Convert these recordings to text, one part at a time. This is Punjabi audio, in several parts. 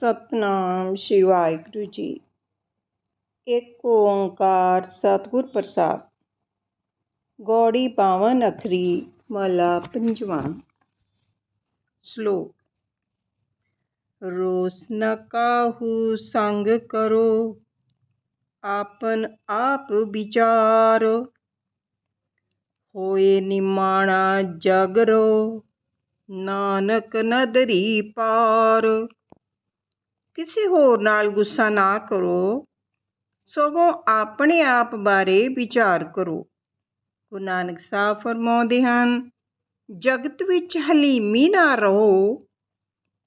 ਸਤਨਾਮ ਸ਼੍ਰੀ ਵਾਹਿਗੁਰੂ ਜੀ। ਇੱਕ ਓੰਕਾਰ ਸਤਿਗੁਰ ਪ੍ਰਸਾਦ। ਗੌੜੀ ਪਾਵਨ ਅਖਰੀ, ਮਲਾ ਪੰਜਵਾਂ। ਸ਼ਲੋਕ। ਰੋਸ ਨ ਕਾਹੂ ਸੰਗ ਕਰੋ, ਆਪਨ ਆਪ ਵਿਚਾਰ। ਹੋਏ ਨਿਮਾਣਾ ਜਗਰੋ, ਨਾਨਕ ਨਦਰੀ ਪਾਰ। ਕਿਸੇ ਹੋਰ ਨਾਲ ਗੁੱਸਾ ਨਾ ਕਰੋ। ਸਗੋਂ ਆਪਣੇ ਆਪ ਬਾਰੇ ਵਿਚਾਰ ਕਰੋ। ਗੁਰੂ ਨਾਨਕ ਸਾਹਿਬ ਫਰਮਾਉਂਦੇ ਹਨ, ਜਗਤ ਵਿੱਚ ਹਲੀਮੀ ਨਾ ਰਹੋ।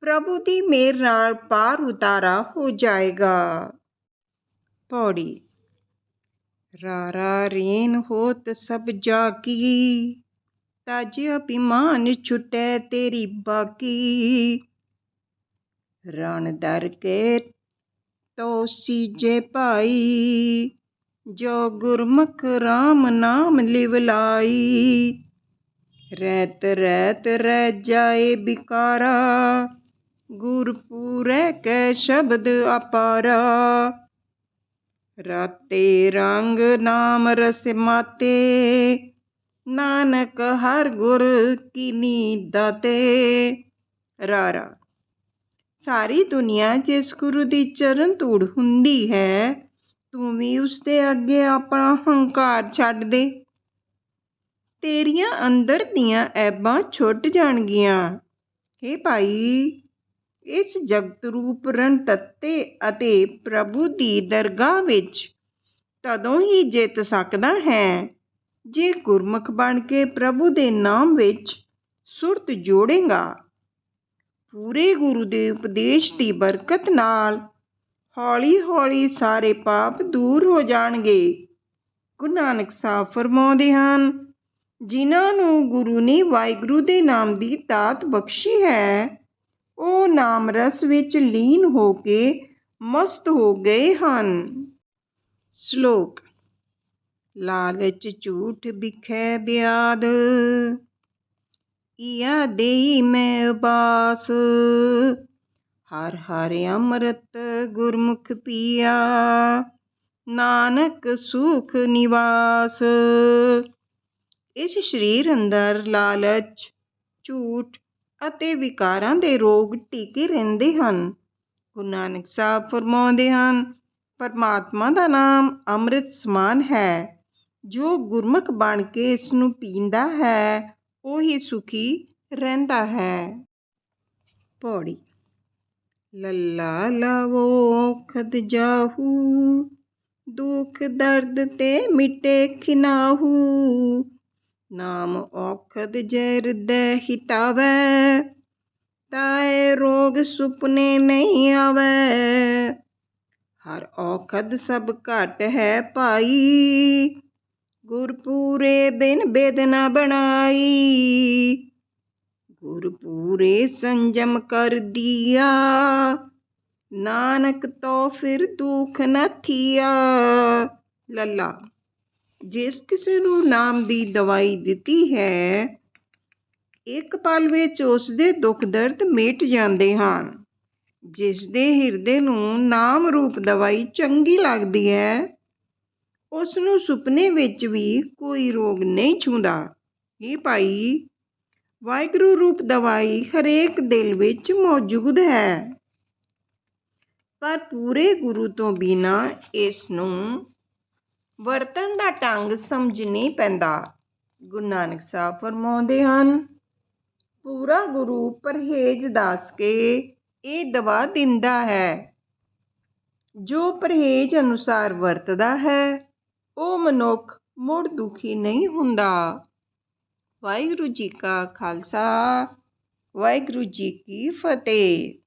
ਪ੍ਰਭੂ ਦੀ ਮੇਰ ਨਾਲ ਪਾਰ ਉਤਾਰਾ ਹੋ ਜਾਏਗਾ। ਪੌੜੀ। ਰਾਰਾ ਰੇਨ ਹੋਤ ਸਭ ਜਾ ਕੀ ਤਜ ਅਭਿਮਾਨ ਛੁਟੈ ਤੇਰੀ ਬਾਕੀ ਰਣ ਦਰ ਕੇ ਤੋ ਸੀਜੇ ਭਾਈ, ਜੋ ਗੁਰਮੁਖ RAM ਨਾਮ ਲਿਵ ਲਾਈ। ਰੈਤ ਰੈਤ ਰਹਿ ਜਾਏ ਬਿਕਾਰਾ ਗੁਰਪੂਰੈ ਕੈ ਸ਼ਬਦ ਅਪਾਰਾ। ਰਾਤੇ ਰੰਗ ਨਾਮ ਰਸ ਮਾਤੇ, ਨਾਨਕ ਹਰ ਗੁਰ ਕੀਨੀ ਦਾਤੇ। ਰਾਰਾ ਸਾਰੀ ਦੁਨੀਆ ਜਿਸ ਗੁਰੂ ਦੀ ਚਰਨ ਧੂੜ ਹੁੰਦੀ ਹੈ, ਤੂੰ ਵੀ ਉਸ ਦੇ ਅੱਗੇ ਆਪਣਾ ਹੰਕਾਰ ਛੱਡ ਦੇ। ਤੇਰੀਆਂ ਅੰਦਰ ਦੀਆਂ ਐਬਾਂ ਛੁੱਟ ਜਾਣਗੀਆਂ। ਹੇ ਭਾਈ, ਇਸ ਜਗਤ ਰੂਪ ਰਨ ਤੱਤੇ ਅਤੇ ਪ੍ਰਭੂ ਦੀ ਦਰਗਾਹ ਵਿੱਚ ਤਦੋਂ ਹੀ ਜਿੱਤ ਸਕਦਾ ਹੈ, ਜੇ ਗੁਰਮੁਖ ਬਣ ਕੇ ਪ੍ਰਭੂ ਦੇ ਨਾਮ ਵਿੱਚ ਸੁਰਤ ਜੋੜੇਗਾ। ਪੂਰੇ ਗੁਰੂ ਦੇ ਉਪਦੇਸ਼ ਦੀ ਬਰਕਤ ਨਾਲ ਹੌਲੀ-ਹੌਲੀ ਸਾਰੇ ਪਾਪ ਦੂਰ ਹੋ ਜਾਣਗੇ। ਗੁਰੂ ਨਾਨਕ ਸਾਹਿਬ ਫਰਮਾਉਂਦੇ ਹਨ, ਜਿਨ੍ਹਾਂ ਨੂੰ ਗੁਰੂ ਨੇ ਵਾਹਿਗੁਰੂ ਦੇ ਨਾਮ ਦੀ ਦਾਤ ਬਖਸ਼ੀ ਹੈ, ਉਹ ਨਾਮ ਰਸ ਵਿੱਚ ਲੀਨ ਹੋ ਕੇ ਮਸਤ ਹੋ ਗਏ ਹਨ। ਸ਼ਲੋਕ, ਲਾਲਚ ਝੂਠ ਬਿਖੈ ਬਿਆਦ ਈਆ ਦੇਈ ਮੈਂ ਬਾਸ ਹਰ ਹਰ ਅੰਮ੍ਰਿਤ ਗੁਰਮੁਖ ਪੀਆ, ਨਾਨਕ ਸੁਖ ਨਿਵਾਸ। ਇਸ ਸਰੀਰ ਅੰਦਰ ਲਾਲਚ, ਝੂਠ ਅਤੇ ਵਿਕਾਰਾਂ ਦੇ ਰੋਗ ਟਿਕੇ ਰਹਿੰਦੇ ਹਨ। ਗੁਰੂ ਨਾਨਕ ਸਾਹਿਬ ਫਰਮਾਉਂਦੇ ਹਨ, ਪਰਮਾਤਮਾ ਦਾ ਨਾਮ ਅੰਮ੍ਰਿਤ ਸਮਾਨ ਹੈ। ਜੋ ਗੁਰਮੁਖ ਬਣ ਕੇ ਇਸ ਨੂੰ ਪੀਂਦਾ ਹੈ ਉਹੀ ਸੁਖੀ ਰਹਿੰਦਾ ਹੈ। ਪੌੜੀ। ਲੱਲਾ ਲਵੋ ਖਦ ਜਾਹੂ। ਦੁਖ ਦਰਦ ਤੇ ਮਿਟੇ ਖਿਨਾਹੂ। ਨਾਮ ਔਖਦ ਜੈ ਦੇ ਹਿਤਾਵੈ ਤਾਏ ਰੋਗ ਸੁਪਨੇ ਨਹੀਂ ਆਵੈ। ਹਰ ਔਖਦ ਸਭ ਘਟ ਹੈ ਭਾਈ। ਗੁਰਪੂਰੇ ਬਿਨ ਬੇਦਨਾ ਬਣਾਈ। ਗੁਰਪੂਰੇ ਸੰਜਮ ਕਰ ਦਿਆ। ਨਾਨਕ ਤੋ ਫਿਰ ਦੁਖ ਨਾ ਥੀਆ। ਲੱਲਾ, ਜਿਸ ਕਿਸੇ ਨੂੰ ਨਾਮ ਦੀ ਦਵਾਈ ਦਿੱਤੀ ਹੈ, ਇੱਕ ਪਲ ਵਿੱਚ ਉਸ ਦੇ ਦੁੱਖ ਦਰਦ ਮਿਟ ਜਾਂਦੇ ਹਨ। ਜਿਸ ਦੇ ਹਿਰਦੇ ਨੂੰ ਨਾਮ ਰੂਪ ਦਵਾਈ ਚੰਗੀ ਲੱਗਦੀ ਹੈ ਉਸ ਨੂੰ ਸੁਪਨੇ ਵਿੱਚ ਵੀ ਕੋਈ ਰੋਗ ਨਹੀਂ ਛੂੰਦਾ ਇਹ ਭਾਈ, ਵਾਹਿਗੁਰੂ ਰੂਪ ਦਵਾਈ ਹਰੇਕ ਦਿਲ ਵਿੱਚ ਮੌਜੂਦ ਹੈ। ਪਰ ਪੂਰੇ ਗੁਰੂ ਤੋਂ ਬਿਨਾ ਇਸ ਨੂੰ ਵਰਤਣ ਦਾ ਢੰਗ ਸਮਝ ਨਹੀਂ ਪੈਂਦਾ। ਗੁਰੂ ਨਾਨਕ ਸਾਹਿਬ ਫਰਮਾਉਂਦੇ ਹਨ, ਪੂਰਾ ਗੁਰੂ ਪਰਹੇਜ ਦੱਸ ਕੇ ਇਹ ਦਵਾ ਦਿੰਦਾ ਹੈ। ਜੋ ਪਰਹੇਜ ਅਨੁਸਾਰ ਵਰਤਦਾ ਹੈ ਉਹ ਮਨੁੱਖ ਮੁੜ ਦੁਖੀ ਨਹੀਂ ਹੁੰਦਾ। ਵਾਹਿਗੁਰੂ ਜੀ ਕਾ ਖਾਲਸਾ ਵਾਹਿਗੁਰੂ ਜੀ ਕੀ ਫਤਿਹ।